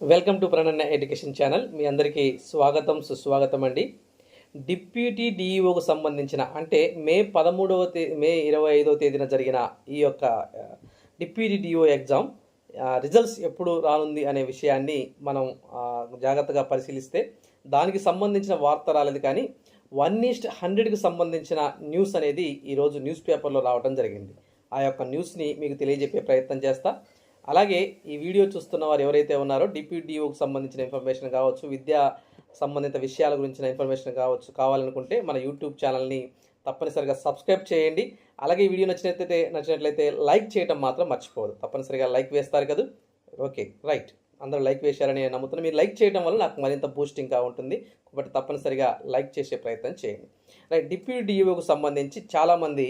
Welcome to ప్రణన్న education channel. మీ అందరికీ స్వాగతం సుస్వాగతం అండి. డిప్యూటీ డిఈఓకు సంబంధించిన అంటే మే పదమూడవ తే మే ఇరవై ఐదవ తేదీన జరిగిన ఈ యొక్క డిప్యూటీ డిఈఓ ఎగ్జామ్ రిజల్ట్స్ ఎప్పుడు రానుంది అనే విషయాన్ని మనం జాగ్రత్తగా పరిశీలిస్తే దానికి సంబంధించిన వార్త రాలేదు కానీ వన్ ఈస్ట్ హండ్రెడ్కి సంబంధించిన న్యూస్ అనేది ఈరోజు న్యూస్ పేపర్లో రావడం జరిగింది. ఆ యొక్క న్యూస్ని మీకు తెలియజెప్పే ప్రయత్నం చేస్తా. అలాగే ఈ వీడియో చూస్తున్న వారు ఎవరైతే ఉన్నారో డిప్యూటీఓకి సంబంధించిన ఇన్ఫర్మేషన్ కావచ్చు విద్యా సంబంధిత విషయాల గురించిన ఇన్ఫర్మేషన్ కావచ్చు కావాలనుకుంటే మన యూట్యూబ్ ఛానల్ని తప్పనిసరిగా సబ్స్క్రైబ్ చేయండి. అలాగే ఈ వీడియో నచ్చినట్లయితే నచ్చినట్లయితే లైక్ చేయటం మాత్రం మర్చిపోదు తప్పనిసరిగా లైక్ వేస్తారు కదా? ఓకే రైట్ అందరూ లైక్ వేశారని నేను నమ్ముతున్నాను మీరు లైక్ చేయడం వల్ల నాకు మరింత బూస్టింగ్గా ఉంటుంది. కాబట్టి తప్పనిసరిగా లైక్ చేసే ప్రయత్నం చేయండి. రైట్ డిప్యూటీ డిఈఓకు సంబంధించి చాలామంది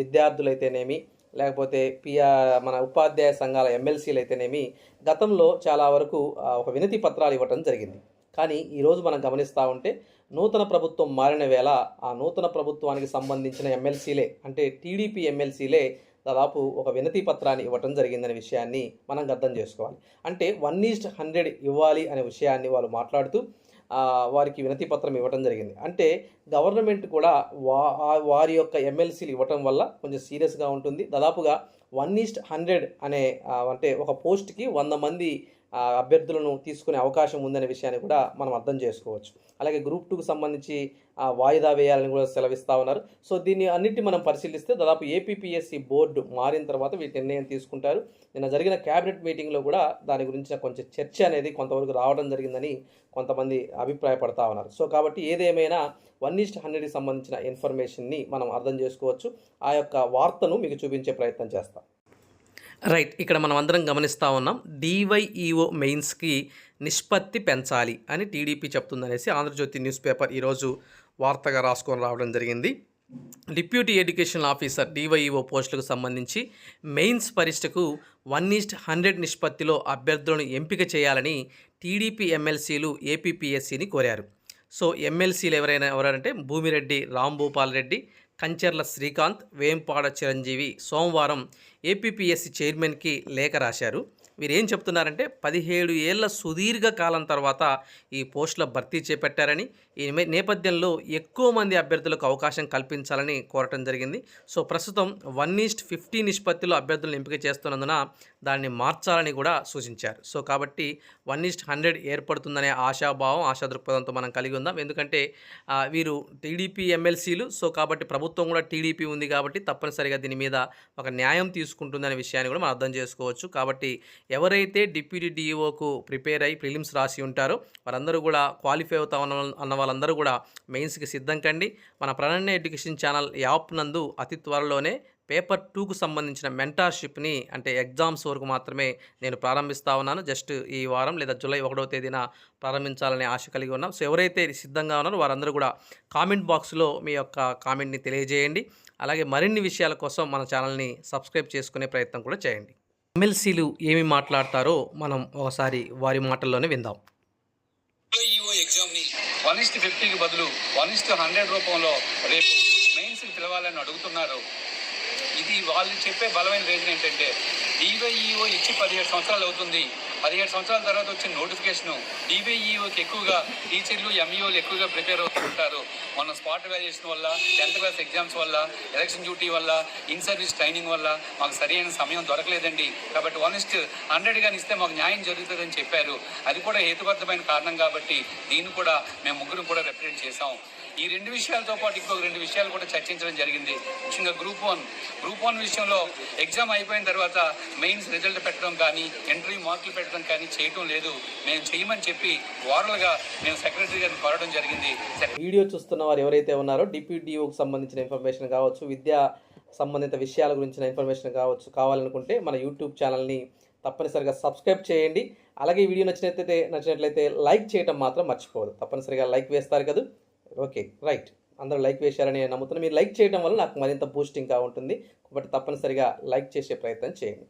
విద్యార్థులైతేనేమి లేకపోతే పిఆర్ మన ఉపాధ్యాయ సంఘాల ఎమ్మెల్సీలు అయితేనేమి గతంలో చాలా వరకు ఒక వినతి పత్రాలు ఇవ్వటం జరిగింది. కానీ ఈరోజు మనం గమనిస్తూ ఉంటే నూతన ప్రభుత్వం మారిన వేళ ఆ నూతన ప్రభుత్వానికి సంబంధించిన ఎమ్మెల్సీలే అంటే టీడీపీ ఎమ్మెల్సీలే దాదాపు ఒక వినతి పత్రాన్ని ఇవ్వటం జరిగిందనే విషయాన్ని మనం అర్థం చేసుకోవాలి. అంటే వన్ ఈస్ట్ హండ్రెడ్ ఇవ్వాలి అనే విషయాన్ని వాళ్ళు మాట్లాడుతూ వారికి వినతి పత్రం ఇవ్వటం జరిగింది. అంటే గవర్నమెంట్ కూడా వా వారి యొక్క ఎమ్మెల్సీలు ఇవ్వటం వల్ల కొంచెం సీరియస్గా ఉంటుంది. దాదాపుగా వన్ ఈస్ట్ హండ్రెడ్ అనే అంటే ఒక పోస్ట్కి వంద మంది అభ్యర్థులను తీసుకునే అవకాశం ఉందనే విషయాన్ని కూడా మనం అర్థం చేసుకోవచ్చు. అలాగే గ్రూప్ టూకు సంబంధించి వాయిదా వేయాలని కూడా సెలవిస్తూ ఉన్నారు. సో దీన్ని అన్నిటి మనం పరిశీలిస్తే దాదాపు ఏపీపీఎస్సి బోర్డు మారిన తర్వాత వీటి నిర్ణయం తీసుకుంటారు. నిన్న జరిగిన క్యాబినెట్ మీటింగ్లో కూడా దాని గురించిన కొంచెం చర్చ అనేది కొంతవరకు రావడం జరిగిందని కొంతమంది అభిప్రాయపడతా ఉన్నారు. సో కాబట్టి ఏదేమైనా వన్ ఈస్ట్ హండ్రెడ్కి సంబంధించిన ఇన్ఫర్మేషన్ని మనం అర్థం చేసుకోవచ్చు. ఆ యొక్క వార్తను మీకు చూపించే ప్రయత్నం చేస్తాం. రైట్ ఇక్కడ మనం అందరం గమనిస్తూ ఉన్నాం. డివైఈఓ మెయిన్స్కి నిష్పత్తి పెంచాలి అని టీడీపీ చెప్తుందనేసి ఆంధ్రజ్యోతి న్యూస్ పేపర్ ఈరోజు వార్తగా రాసుకొని రావడం జరిగింది. డిప్యూటీ ఎడ్యుకేషన్ ఆఫీసర్ డివైఈఓ పోస్టులకు సంబంధించి మెయిన్స్ పరీక్షకు వన్ ఈస్ట్ హండ్రెడ్ నిష్పత్తిలో అభ్యర్థులను ఎంపిక చేయాలని టీడీపీ ఎమ్మెల్సీలు ఏపీపీఎస్సీని కోరారు. సో ఎమ్మెల్సీలు ఎవరైనా ఎవరంటే భూమిరెడ్డి రాంభూపాల్ రెడ్డి కంచెర్ల శ్రీకాంత్ వేంపాడ చిరంజీవి సోమవారం ఏపీపీఎస్సీ చైర్మన్కి లేఖ రాశారు. వీరు ఏం చెప్తున్నారంటే పదిహేడు ఏళ్ళ సుదీర్ఘ కాలం తర్వాత ఈ పోస్టుల భర్తీ చేపట్టారని ఈ నేపథ్యంలో ఎక్కువ మంది అభ్యర్థులకు అవకాశం కల్పించాలని కోరటం జరిగింది. సో ప్రస్తుతం వన్ ఈస్ట్ ఫిఫ్టీ నిష్పత్తిలో అభ్యర్థులను ఎంపిక చేస్తున్నందున దాన్ని మార్చాలని కూడా సూచించారు. సో కాబట్టి వన్ ఈస్ట్ హండ్రెడ్ ఏర్పడుతుందనే ఆశాభావం ఆశా దృక్పథంతో మనం కలిగి ఉందాం. ఎందుకంటే వీరు టీడీపీ ఎమ్మెల్సీలు. సో కాబట్టి ప్రభుత్వం కూడా టీడీపీ ఉంది కాబట్టి తప్పనిసరిగా దీని మీద ఒక న్యాయం తీసుకుంటుందనే విషయాన్ని కూడా మనం అర్థం చేసుకోవచ్చు. కాబట్టి ఎవరైతే డిప్యూటీ డిఈఓకు ప్రిపేర్ అయ్యి ప్రిలిమ్స్ రాసి ఉంటారో వారందరూ కూడా క్వాలిఫై అవుతా ఉన్న అన్న వాళ్ళందరూ కూడా మెయిన్స్కి సిద్ధం కండి. మన ప్రణాన్య ఎడ్యుకేషన్ ఛానల్ యాప్ నందు అతి త్వరలోనే పేపర్ టూకు సంబంధించిన మెంటార్షిప్ని అంటే ఎగ్జామ్స్ వరకు మాత్రమే నేను ప్రారంభిస్తా ఉన్నాను. జస్ట్ ఈ వారం లేదా జూలై ఒకటో తేదీన ప్రారంభించాలనే ఆశ కలిగి ఉన్నాం. సో ఎవరైతే సిద్ధంగా ఉన్నారో వారందరూ కూడా కామెంట్ బాక్స్లో మీ యొక్క కామెంట్ని తెలియజేయండి. అలాగే మరిన్ని విషయాల కోసం మన ఛానల్ని సబ్స్క్రైబ్ చేసుకునే ప్రయత్నం కూడా చేయండి. ఎమ్మెల్సీలు ఏమి మాట్లాడతారో మనం ఒకసారి వారి మాటల్లోనే విందాం. ఈఓ వన్ ఇస్ట్ ఫిఫ్టీకి బదులు వన్ ఇస్ట్ హండ్రెడ్ రూపంలో రేపు మెయిన్స్ పిలవాలని అడుగుతున్నారు. ఇది వాళ్ళు చెప్పే బలమైన రీజన్ ఏంటంటే డివైఈఓ ఇచ్చి పదిహేడు సంవత్సరాలు అవుతుంది. పదిహేడు సంవత్సరాల తర్వాత వచ్చిన నోటిఫికేషన్ డిబిఈఓకి ఎక్కువగా టీచర్లు ఎంఈఓలు ఎక్కువగా ప్రిపేర్ అవుతుంటారు. మన స్పాట్ వాల్యుయేషన్ వల్ల టెన్త్ క్లాస్ ఎగ్జామ్స్ వల్ల ఎలక్షన్ డ్యూటీ వల్ల ఇన్ సర్వీస్ ట్రైనింగ్ వల్ల మాకు సరైన సమయం దొరకలేదండి. కాబట్టి వన్ ఇస్ట్ హండ్రెడ్ కానీ ఇస్తే మాకు న్యాయం జరుగుతుందని చెప్పారు. అది కూడా హేతుబద్ధమైన కారణం కాబట్టి దీన్ని కూడా మేము ముగ్గురు కూడా రిప్రజెంట్ చేసాం ఈ రెండు విషయాలతో పాటు ఇంకొక రెండు విషయాలు కూడా చర్చించడం జరిగింది. ముఖ్యంగా గ్రూప్ వన్. గ్రూప్ వన్ విషయంలో ఎగ్జామ్ అయిపోయిన తర్వాత మెయిన్స్ రిజల్ట్ పెట్టడం కానీ ఎంట్రీ మార్కులు పెట్టడం కానీ చేయటం లేదు. మేము చేయమని చెప్పి వారలుగా మేము సెక్రటరీ గారిని కోరడం జరిగింది. వీడియో చూస్తున్న వారు ఎవరైతే ఉన్నారో డిప్యూటీఓకి సంబంధించిన ఇన్ఫర్మేషన్ కావచ్చు విద్యా సంబంధిత విషయాల గురించిన ఇన్ఫర్మేషన్ కావచ్చు కావాలనుకుంటే మన యూట్యూబ్ ఛానల్ని తప్పనిసరిగా సబ్స్క్రైబ్ చేయండి. అలాగే ఈ వీడియో నచ్చినట్లయితే నచ్చినట్లయితే లైక్ చేయటం మాత్రం మర్చిపోదు తప్పనిసరిగా లైక్ వేస్తారు కదా. Okay right. అందరూ లైక్ వేశారని నేను నమ్ముతున్నాను మీరు లైక్ చేయడం వల్ల నాకు మరింత బూస్టింగ్గా ఉంటుంది. కాబట్టి తప్పనిసరిగా లైక్ చేసే ప్రయత్నం చేయండి.